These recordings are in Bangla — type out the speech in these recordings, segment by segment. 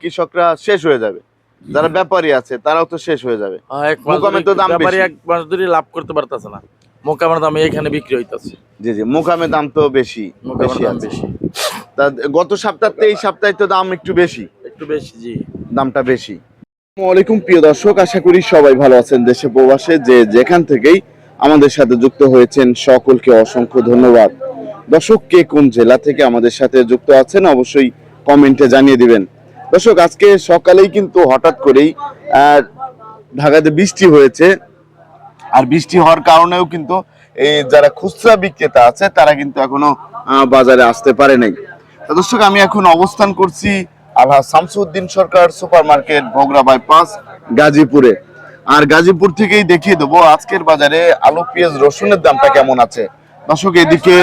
কৃষকরা শেষ হয়ে যাবে। যারা ব্যাপারী আছে তারাও তো শেষ হয়ে যাবে। মোকামে ধরে তো দাম ব্যাপারী এক মাস ধরে লাভ করতে পারতেছে না। মোকামের দামে এখানে বিক্রি হইতাছে। জি জি মোকামে দাম তো বেশি বেশি বেশি। তা গত সপ্তাহে এই সপ্তাহে তো দাম একটু বেশি। একটু বেশি জি। দামটা বেশি। আসসালামাইকুম প্রিয় দর্শক আশা করি সবাই ভালো আছেন দেশে প্রবাসে যে যেখান থেকেই আমাদের সাথে যুক্ত হয়েছেন সকলকে অসংখ্য ধন্যবাদ। দর্শক কে কোন জেলা থেকে আমাদের সাথে যুক্ত আছেন অবশ্যই কমেন্টে জানিয়ে দিবেন। দর্শক, আজকে সকালেই কিন্তু হঠাৎ করেই ঢাকাতে বৃষ্টি হয়েছে। আর বৃষ্টি হওয়ার কারণেও কিন্তু এই যারা খুচরা বিক্রেতা আছে, তারা কিন্তু এখনও বাজারে আসতে পারে নাই। দর্শক, আমি এখন অবস্থান করছি Alha Shamsuddin Sarkar super market Bhogra bypass, গাজীপুরে। আর গাজীপুর থেকেই দেখিয়ে দেবো আজকের বাজারে আলু, পেঁয়াজ, রসুনের দামটা কেমন আছে। দর্শক, এদিকে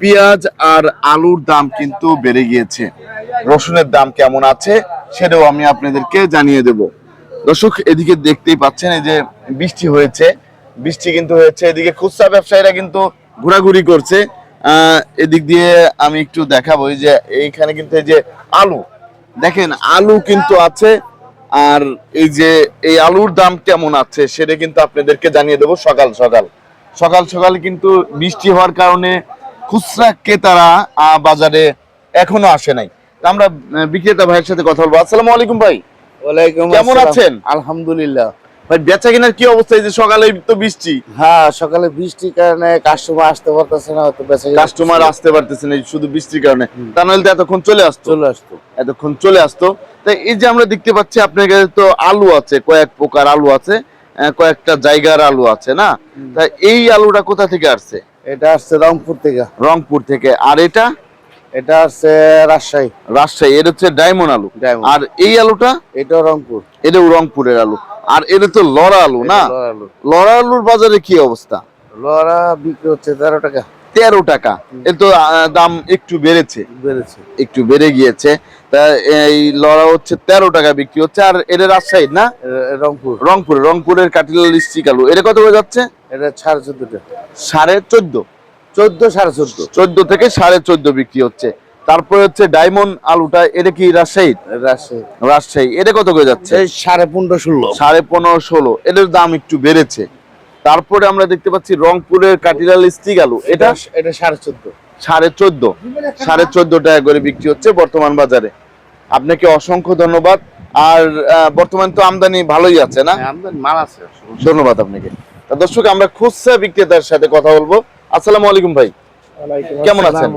পেঁয়াজ আর আলুর দাম কিন্তু বেড়ে গিয়েছে। রসুনের দাম কেমন আছে? সেটাও আমি আপনাদেরকে জানিয়ে দেব। দর্শক, এদিকে দেখতেই পাচ্ছেন, এই যে বৃষ্টি হয়েছে। বৃষ্টি কিন্তু হয়েছে, এদিকে খুচরা ব্যবসায়ীরা কিন্তু ঘোরাঘুরি করছে। এদিক দিয়ে আমি একটু দেখাবো যে এইখানে কিন্তু এই যে আলু। দেখেন, আলু কিন্তু আছে, আর এই যে এই আলুর দাম কেমন আছে সেটা কিন্তু আপনাদেরকে জানিয়ে দেবো সকাল সকাল। সকাল সকাল কিন্তু বৃষ্টি হওয়ার কারণে খুচরা ক্রেতারা বাজারে এখনও আসে নাই। আমরা বিক্রেতা ভাইয়ের সাথে কথা বলব। আসসালামু আলাইকুম ভাই। ওয়ালাইকুম কেমন আছেন? আলহামদুলিল্লাহ। ভাই বেচা কেনার কি অবস্থা? এই যে সকালে তো বৃষ্টি। হ্যাঁ সকালে বৃষ্টির কারণে কাস্টমার আসতে পারতেছে না বেঁচে কাস্টমার আসতে পারতেছে না শুধু বৃষ্টির কারণে। তা নাহলে তো এতক্ষণ চলে আসতো। চলে আসতো। এতক্ষণ চলে আসতো। তাই এই যে আমরা দেখতে পাচ্ছি আপনার কাছে তো আলু আছে কয়েক প্রকার আলু আছে কয়েকটা জায়গার আলু আছে না? তা এই আলুটা কোথা থেকে আসছে? এটা আসছে রংপুর থেকে। রংপুর থেকে। আর এটা? এটা আসছে রাজশাহী। রাজশাহী এটা হচ্ছে ডায়মন্ড আলু। আর এই আলুটা? এটাও রংপুর। এটাও রংপুরের আলু। আর এটা তো লড়া আলু না? লড়া আলু। লড়া আলুর বাজারে কি অবস্থা? লড়া বিক্রি হচ্ছে তেরো টাকা। তেরো টাকা। এর তো দাম একটু বেড়েছে। বেড়েছে। একটু বেড়ে গিয়েছে। তা এই লড়া হচ্ছে তেরো টাকা বিক্রি হচ্ছে। আর এটা রাজশাহী না? রংপুর। রংপুর রংপুরের কাটিলাল স্টিক আলু। এটা কত করে যাচ্ছে? এটা সাড়ে চোদ্দ টাকা। সাড়ে চোদ্দ। চোদ্দ সাড়ে চোদ্দ। চোদ্দ থেকে সাড়ে চোদ্দ বিক্রি হচ্ছে। তারপরে হচ্ছে ডায়মন্ড আলুটা এটা কি রাজশাহী রাজশাহী। রাজশাহী। এটা কত করে যাচ্ছে? সাড়ে পনেরো ষোলো। সাড়ে পনেরো ষোলো। এটার দাম একটু বেড়েছে। তারপরে আমরা দেখতে পাচ্ছি রংপুরের কাটিলাল স্টিক আলু। এটা এটা সাড়ে চোদ্দ। সাড়ে চোদ্দ। সাড়ে চোদ্দ টাকা করে বিক্রি হচ্ছে বর্তমান বাজারে। আপনাকে অসংখ্য ধন্যবাদ। আর বর্তমান তো আমদানি ভালোই আছে না? হ্যাঁ, আমদানি মাল আছে। ধন্যবাদ আপনাকে। দর্শক আমরা খুচরা বিক্রেতার সাথে কথা বলব। আসসালামু আলাইকুম ভাই। কেমন আছেন?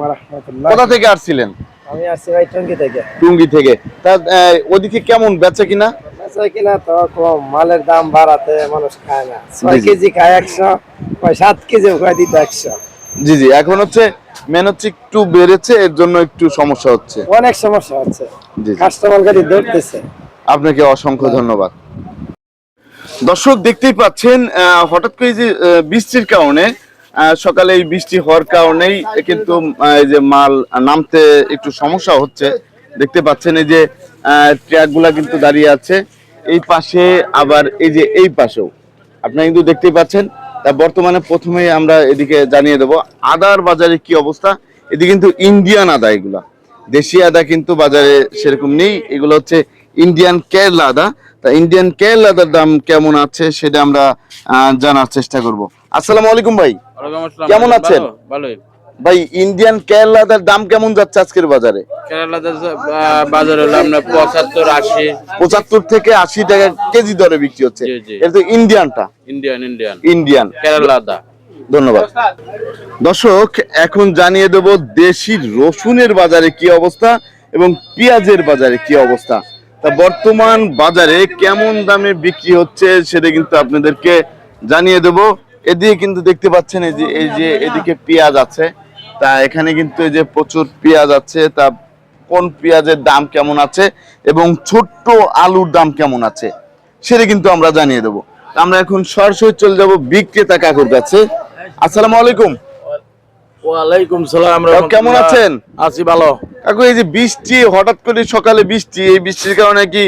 কোথা থেকে আসছিলেন? আমি আসছি ভাই টঙ্গি থেকে। টুঙ্গি থেকে। তা ওদিকে কেমন বেচে কিনা? বেচা কিনা তো কম মালের দাম বাড়াতে মানুষ খায় না। ছয় জি, জি। কেজি খায় একশো সাত কেজি খায় দিতে একশো। জি জি এখন হচ্ছে মেন হচ্ছে একটু বেড়েছে এর জন্য একটু সমস্যা হচ্ছে। অনেক সমস্যা হচ্ছে। জি জি। কাস্টমার গাড়ি ধরতেছে। আপনাকে অসংখ্য ধন্যবাদ। দর্শক দেখতেই পাচ্ছেন হঠাৎ করে যে বৃষ্টির কারণে সকালে এই বৃষ্টি হওয়ার কারণেই কিন্তু এই যে মাল নামতে একটু সমস্যা হচ্ছে। দেখতে পাচ্ছেন এই যে ট্রাকগুলা কিন্তু দাঁড়িয়ে আছে। এই পাশে আবার এই যে এই পাশেও। আপনারা কিন্তু দেখতেই পাচ্ছেন, তা বর্তমানে প্রথমে আমরা এদিকে জানিয়ে দেবো, আদার বাজারে কি অবস্থা? এদিকে কিন্তু ইন্ডিয়ান আদা এগুলা। দেশি আদা কিন্তু বাজারে সেরকম নেই। এগুলো হচ্ছে ইন্ডিয়ান কেরলা আদা। তা ইন্ডিয়ান কেরলা আদার দাম কেমন আছে সেটা আমরা জানার চেষ্টা করব। আসসালামু আলাইকুম ভাই। কেমন আছেন? ভালোই। ভাই ইন্ডিয়ান কেরলা আদার দাম কেমন যাচ্ছে আজকের বাজারে? কেরালাতে আহ, বাজার হলো আপনার পঁচাত্তর আশি। পঁচাত্তর থেকে আশি টাকা কেজি দরে বিক্রি হচ্ছে। এটা তো ইন্ডিয়ানটা ইন্ডিয়ান ইন্ডিয়ান ইন্ডিয়ান কেরালা আদা ধন্যবাদ। দর্শক এখন জানিয়ে দেব দেশি রসুনের বাজারে কি অবস্থা এবং পেঁয়াজের বাজারে কি অবস্থা। তা বর্তমান বাজারে কেমন দামে বিক্রি হচ্ছে সেটা কিন্তু আপনাদেরকে জানিয়ে দেব। এদিকে কিন্তু দেখতে পাচ্ছেন এই যে এই যে এদিকে পেঁয়াজ আছে। তা এখানে কিন্তু এই যে প্রচুর পেঁয়াজ আছে। তা কোন পেঁয়াজের দাম কেমন আছে এবং ছোট্ট আলুর দাম কেমন আছে সেটা কিন্তু আমরা জানিয়ে দেবো। আমরা এখন সরাসরি চলে যাব বিক্রেতা কাকুর কাছে। আসসালামু আলাইকুম। ওয়ালাইকুম সালাম কেমন আছেন? আছি ভালো। কাকু এই যে বৃষ্টি হঠাৎ করে সকালে বৃষ্টি এই বৃষ্টির কারণে কি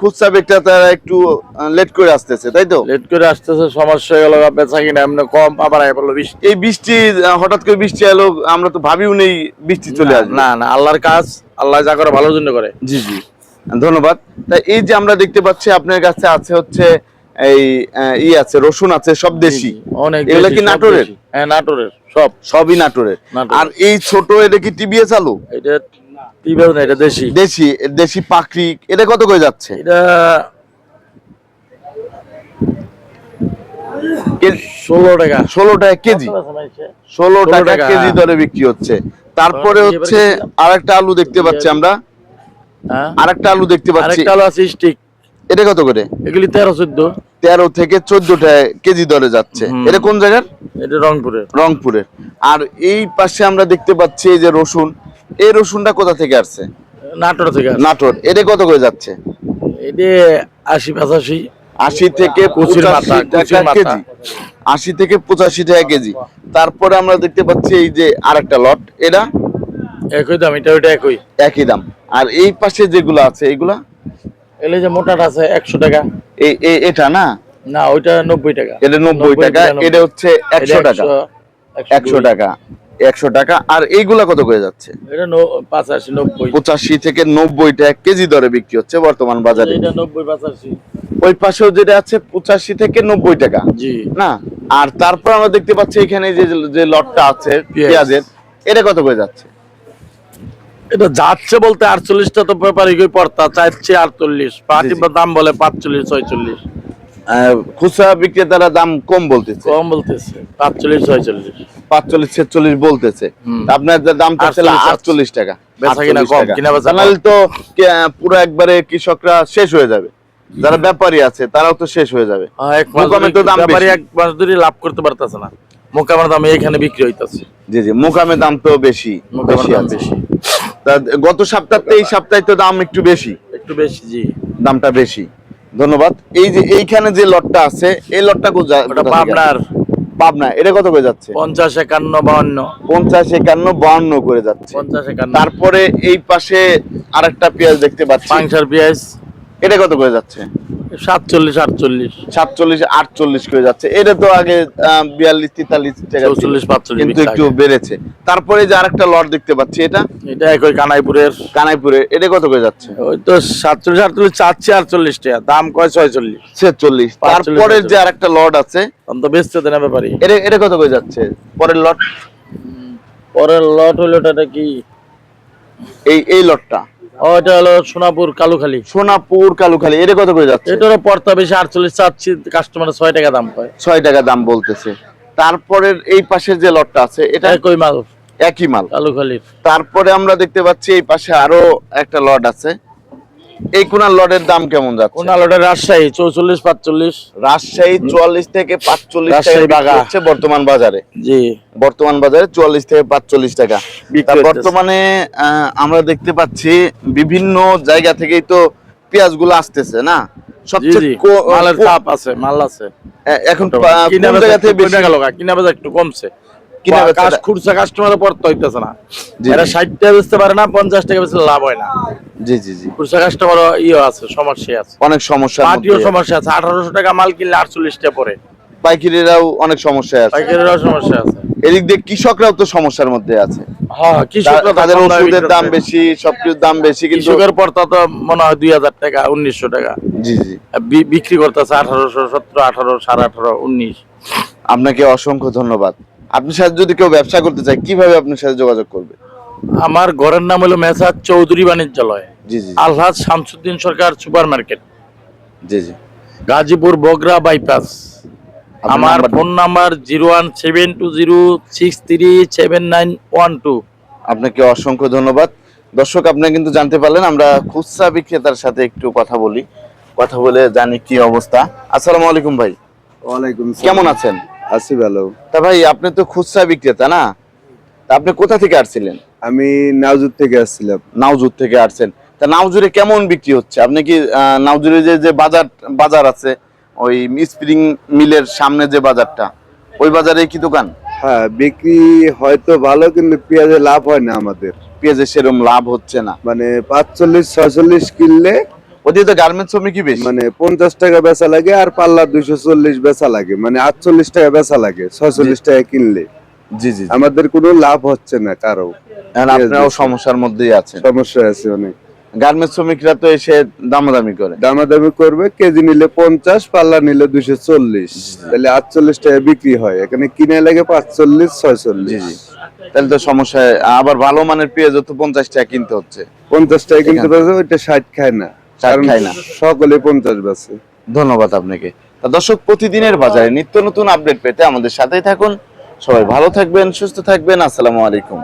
খুচরা বিক্রেতারা একটু লেট করে আসতেছে তাই তো? লেট করে আসতেছে সমস্যা বেচা কিনা এমনি কম আবার বৃষ্টি। এই বৃষ্টি হঠাৎ করে বৃষ্টি এলো আমরা তো ভাবিও নেই বৃষ্টি চলে আসবে। না না আল্লাহর কাজ আল্লাহ যা করে ভালোর জন্য করে। জি জি। ধন্যবাদ। তা এই যে আমরা দেখতে পাচ্ছি আপনার কাছে আছে হচ্ছে এই ই আছে রসুন আছে সব দেশি। অনেক এগুলো কি নাটোরের? হ্যাঁ নাটোরের সব। সবই নাটোরের। আর এই ছোট এটা কি টিবিএস আলু? এটা না এটা দেশি। দেশি দেশি এটা কত করে যাচ্ছে? এটা ষোলো টাকা। ষোলো টাকা কেজি। ষোলো টাকা টাকা, কেজি হ্যাঁ। দরে বিক্রি হচ্ছে। তারপরে হচ্ছে। আরেকটা আলু দেখতে পাচ্ছি আমরা। হ্যাঁ। আরেকটা আলু দেখতে পাচ্ছি। আলু আছে স্টিক এটা কত করে? এগুলি তেরো চোদ্দ। তেরো থেকে চোদ্দ টাকা কেজি দরে যাচ্ছে। এটা কোন জায়গার? এটা রংপুরের। রংপুরের। আর এই পাশে আমরা দেখতে পাচ্ছি এই যে রসুন। এই রসুনটা কোথা থেকে আসছে? নাটোর থেকে নাটোর। এটা কত করে যাচ্ছে? এটা আশি পঁচাশি। আশি থেকে। কেজি। আশি থেকে পঁচাশি টাকা কেজি। তারপরে আমরা দেখতে পাচ্ছি এই যে আরেকটা লট। এটা? একই দাম এটা ওইটা একই। একই দাম। আর এই পাশে যেগুলো আছে এগুলা? এলে যে মোটাটা আছে একশো টাকা। এই এটা না? না ওইটা নব্বই টাকা। এটা নব্বই টাকা এটা হচ্ছে একশো টাকা। একশো দুই টাকা একশো টাকা। আর এইগুলা কত করে যাচ্ছে? এটা পাঁচাশি নব্বই। পঁচাশি থেকে নব্বই টাকা কেজি দরে বিক্রি হচ্ছে বর্তমান বাজারে। এটা নব্বই পাঁচাশি। ওই পাশেও যেটা আছে পঁচাশি থেকে নব্বই টাকা। জি। না? আর তারপর আমরা দেখতে পাচ্ছি এখানে যে যে লটটা আছে পেঁয়াজের এটা কত করে যাচ্ছে? এটা যাচ্ছে বলতে আটচল্লিশটা তো কই পড়তা চাইছে আটচল্লিশ। পাটি দাম বলে পাঁচচল্লিশ ছয়চল্লিশ। খুচরা বিক্রেতারা দাম কম বলতেছে। কম বলতেছে পাঁচচল্লিশ ছয়চল্লিশ। পাঁচচল্লিশ ছেচল্লিশ বলতেছে। আপনার যে দাম চাচ্ছে আটচল্লিশ টাকা। তো পুরো একবারে কৃষকরা শেষ হয়ে যাবে। যারা ব্যাপারী আছে তারাও তো শেষ হয়ে যাবে। ব্যাপারী এক মাস ধরে লাভ করতে পারতেছে না। মোকামের দামে এখানে বিক্রি হইতাছে। জি জি মোকামে দাম তো বেশি মোকামের বেশি। তা গত সপ্তাহে এই সপ্তাহে তো দাম একটু বেশি। একটু বেশি জি। দামটা বেশি। ধন্যবাদ। এই যে এইখানে যে লটটা আছে এই লটটা পাবনার। পাবনা। এটা কত করে যাচ্ছে? পঞ্চাশ একান্ন বাউন্ন। পঞ্চাশ একান্ন বাউন্ন করে যাচ্ছে। পঞ্চাশ একান্ন। তারপরে এই পাশে আরেকটা পেঁয়াজ দেখতে পাচ্ছি। পাংশার পেঁয়াজ। এটা কত করে যাচ্ছে? সাতচল্লিশ আটচল্লিশ। সাতচল্লিশ আটচল্লিশ করে যাচ্ছে। এটা তো আগে বিয়াল্লিশ তেতাল্লিশ টাকা পাঁচচল্লিশ কিন্তু একটু বেড়েছে। তারপরে যে আরেকটা লট দেখতে পাচ্ছি এটা? এটা একই কানাইপুরের। কানাইপুরে। এটা কত করে যাচ্ছে? ওই তো সাতচল্লিশ আটচল্লিশ চারশে আটচল্লিশ টাকা। দাম কয়? ছয়চল্লিশ। ছেচল্লিশ। তারপরে যে। আরেকটা লট আছে তো বেচতে দেনা ব্যাপারই এটা এটা কত করে যাচ্ছে? পরের লট পরের লট হলো ওটা কি? এই এই লটটা ও, হলো সোনাপুর কালুখালি। সোনাপুর কালুখালী এটা কত করে যাচ্ছে? এটারও বেশি আটচল্লিশ চাচ্ছি কাস্টমার ছয় টাকা দাম পায় ছয় টাকা দাম বলতেছে। তারপরের এই পাশের যে লটটা আছে এটা একই মাল। একই মাল। কালুখালীর। তারপরে আমরা দেখতে পাচ্ছি এই পাশে আরও একটা লট আছে। এই কোনার লটের দাম কেমন যাচ্ছে? আলোটা রাজশাহী চৌচল্লিশ পাঁচচল্লিশ। রাজশাহী চুয়াল্লিশ থেকে পাঁচচল্লিশ টাকা। হচ্ছে বর্তমান বাজারে। জি। বর্তমান বাজারে চুয়াল্লিশ থেকে পাঁচচল্লিশ টাকা। বর্তমানে আমরা দেখতে পাচ্ছি বিভিন্ন জায়গা থেকেই তো পেঁয়াজগুলো আসতেছে না? সবচেয়ে মালের চাপ আছে মাল আছে। এখন কিনা বেচা একটু কমছে। কিনা কাজ খুরসা কাস্টমার পড়তে হইতেছে না। এরা ষাট টাকা বেচতে পারে না পঞ্চাশ টাকা বেচলে লাভ হয় না। জি জি জি। খুরসা কাস্টমার ইয়ে আছে সমস্যা আছে। অনেক সমস্যা পার্টিও সমস্যা আছে আঠারোশো টাকা মাল কিনলে আটচল্লিশ টাকা পরে পাইকারিরাও অনেক সমস্যায় আছে। পাইকারেরও সমস্যা আছে। এদিক দিয়ে কৃষকরাও তো সমস্যার মধ্যে আছে। হ্যাঁ কৃষকরা তা- তাদের ওষুধের দাম বেশি সবকিছুর দাম বেশি কিন্তু কৃষকের পড়তা তো মনে হয় দুই হাজার টাকা উনিশশো টাকা। জি জি। বিক্রি করতেছে আঠারোশো সতেরো আঠারো সাড়ে আঠারো উনিশ। আপনাকে অসংখ্য ধন্যবাদ। আপনার সাথে যদি কেউ ব্যবসা করতে চায় কীভাবে আপনার সাথে যোগাযোগ করবে? আমার ঘরের নাম হলো মেসার চৌধুরী বাণিজ্যালয়। জি জি আলহাজ শামসুদ্দিন সরকার সুপার মার্কেট জি জি। গাজীপুর বগরা বাইপাস আমার phone number zero one seven two zero six three seven nine one two. আপনাকে অসংখ্য ধন্যবাদ। দর্শক আপনি কিন্তু জানতে পারলেন আমরা খুচরা বিক্রেতার সাথে একটু কথা বলি। কথা বলে জানি কি অবস্থা। আসসালামু আলাইকুম ভাই। ওয়ালাইকুম কেমন আছেন? আছি ভালো তা ভাই আপনি তো খুচরা বিক্রেতা না? তা আপনি কোথা থেকে আসছিলেন? আমি নাজুর থেকে আসছিলাম। নাউজুর থেকে আসছেন। তা নাউজুরে কেমন বিক্রি হচ্ছে? আপনি কি নাউজুরে যে যে বাজার বাজার আছে ওই স্প্রিং মিলের সামনে যে বাজারটা ওই বাজারে কি দোকান? হ্যাঁ বিক্রি হয়তো ভালো কিন্তু পেঁয়াজে লাভ হয় না আমাদের। পেঁয়াজে সেরকম লাভ হচ্ছে না। মানে পাঁচচল্লিশ ছয়চল্লিশ কিনলে ওদিকে তো গার্মেন্টস শ্রমিকই বেশি? মানে পঞ্চাশ টাকা বেচা লাগে আর পাল্লা দুইশো চল্লিশ বেচা লাগে। মানে আটচল্লিশ টাকা বেচা লাগে ছয়চল্লিশ টাকা কিনলে। জি জি জি। আমাদের কোনো লাভ হচ্ছে না কারও। এখন আপনারাও সমস্যার মধ্যেই আছেন। সমস্যা আছে অনেক। গার্মেন্টস শ্রমিকরা তো এসে দামাদামি করে। দামাদামি করবে কেজি নিলে পঞ্চাশ পাল্লা নিলে দুইশো চল্লিশ। তাহলে আটচল্লিশ টাকা বিক্রি হয় এখানে কিনে লাগে পাঁচচল্লিশ জি ছয়চল্লিশ। জি তাহলে তো সমস্যা আবার ভালো মানের পেঁয়াজ তো পঞ্চাশ টাকা কিনতে হচ্ছে। পঞ্চাশ টাকা কিনতে পারছে ওইটা ষাট খায় না 60 কারণ খায় না। সকলে পঞ্চাশ বেছে ধন্যবাদ আপনাকে। দর্শক প্রতিদিনের বাজারে নিত্য নতুন আপডেট পেতে আমাদের সাথেই থাকুন। সবাই ভালো থাকবেন সুস্থ থাকবেন। আসসালামু আলাইকুম।